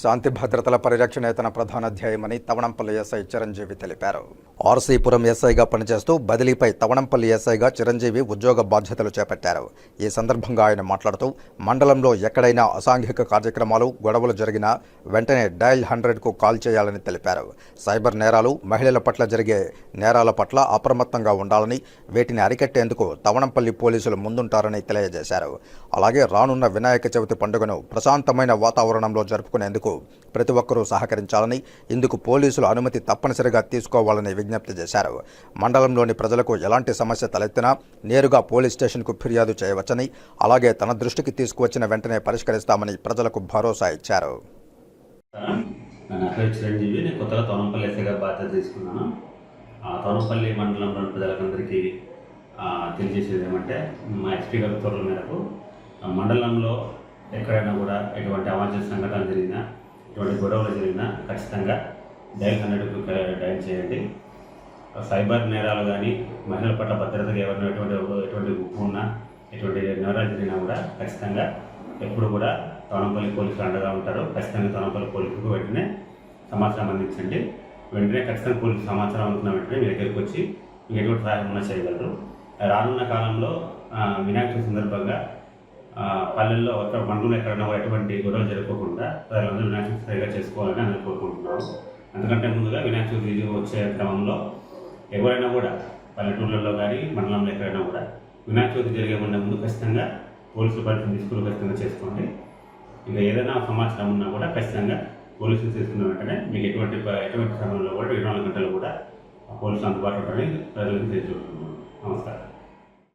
శాంతి భద్రతల పరిరక్షణే తన ప్రధాన ధ్యేయమని తవణంపల్లి ఎస్ఐ చిరంజీవి తెలిపారు. ఆర్సీపురం ఎస్ఐగా పనిచేస్తూ బదిలీపై తవణంపల్లి ఎస్ఐగా చిరంజీవి ఉద్యోగ బాధ్యతలు చేపట్టారు. ఈ సందర్భంగా ఆయన మాట్లాడుతూ మండలంలో ఎక్కడైనా అసాంఘిక కార్యక్రమాలు గొడవలు జరిగినా వెంటనే డయల్ హండ్రెడ్కు కాల్ చేయాలని తెలిపారు. సైబర్ నేరాలు మహిళల పట్ల జరిగే నేరాల పట్ల అప్రమత్తంగా ఉండాలని వీటిని అరికట్టేందుకు తవణంపల్లి పోలీసులు ముందుంటారని తెలియజేశారు. అలాగే రానున్న వినాయక చవితి పండుగను ప్రశాంతమైన వాతావరణంలో జరుపుకునేందుకు ప్రతి ఒక్కరూ సహకరించాలని ఇందుకు పోలీసులు అనుమతి తప్పనిసరిగా తీసుకోవాలని విజ్ఞప్తి చేశారు. మండలంలోని ప్రజలకు ఎలాంటి సమస్య తలెత్తినా నేరుగా పోలీస్ స్టేషన్కు ఫిర్యాదు చేయవచ్చని అలాగే తన దృష్టికి తీసుకువచ్చిన వెంటనే పరిష్కరిస్తామని ప్రజలకు భరోసా ఇచ్చారు. నా చిరంజీవి నేను కొత్తగా తోనంపల్లి ఎస్ఐగా బాధ్యత తీసుకున్నాను. ఆ తోనంపల్లి మండలంలోని ప్రజలకందరికీ తెలియజేసేది ఏమంటే మా ఎస్పీ గారి ఉత్తర్వుల మేరకు మండలంలో ఎక్కడైనా కూడా ఎటువంటి అవాంఛన సంఘటన జరిగినా ఎటువంటి గొడవలు జరిగినా ఖచ్చితంగా డైల్ హండ్రెడ్కు డైల్ చేయండి. సైబర్ నేరాలు కానీ మహిళల పట్ల భద్రతగా ఎవరైనా ఎటువంటి ఎటువంటి ఉప్పు ఉన్నా ఎటువంటి నేరాలు జరిగినా కూడా ఖచ్చితంగా ఎప్పుడు కూడా తోనంపల్లి పోలీసులు అండగా ఉంటారు. ఖచ్చితంగా తోనంపల్లి పోలీసులకు వెంటనే సమాచారం అందించండి. వెంటనే ఖచ్చితంగా పోలీసు సమాచారం అందుకున్న వెంటనే మీ దగ్గరికి వచ్చి మీకు ఎటువంటి సహాయం చేయగలరు. రానున్న కాలంలో వినాయక చవితి సందర్భంగా పల్లెల్లో ఒక మండలంలో ఎక్కడైనా ఎటువంటి గొడవలు జరగకుండా ప్రజలందరూ వినాయక చవితి సరిగా చేసుకోవాలని నేను కోరుకుంటున్నాను. ఎందుకంటే ముందుగా వినాయక చవితి వచ్చే క్రమంలో ఎవరైనా కూడా పల్లెటూళ్ళల్లో కానీ మండలంలో ఎక్కడైనా కూడా వినాయక చవితి జరిగే ముందు ముందు ఖచ్చితంగా పోలీసులు పరిస్థితి తీసుకుని ఖచ్చితంగా చేసుకోండి. ఇంకా ఏదైనా సమాచారం ఉన్నా కూడా ఖచ్చితంగా పోలీసులు తీసుకున్న వెంటనే మీకు ఎటువంటి ఎటువంటి సమయంలో కూడా ఇరవై నాలుగు గంటలు కూడా పోలీసులు అందుబాటులో ఉంటాయి ప్రజలకు తెలియజేస్తున్నాను. నమస్కారం.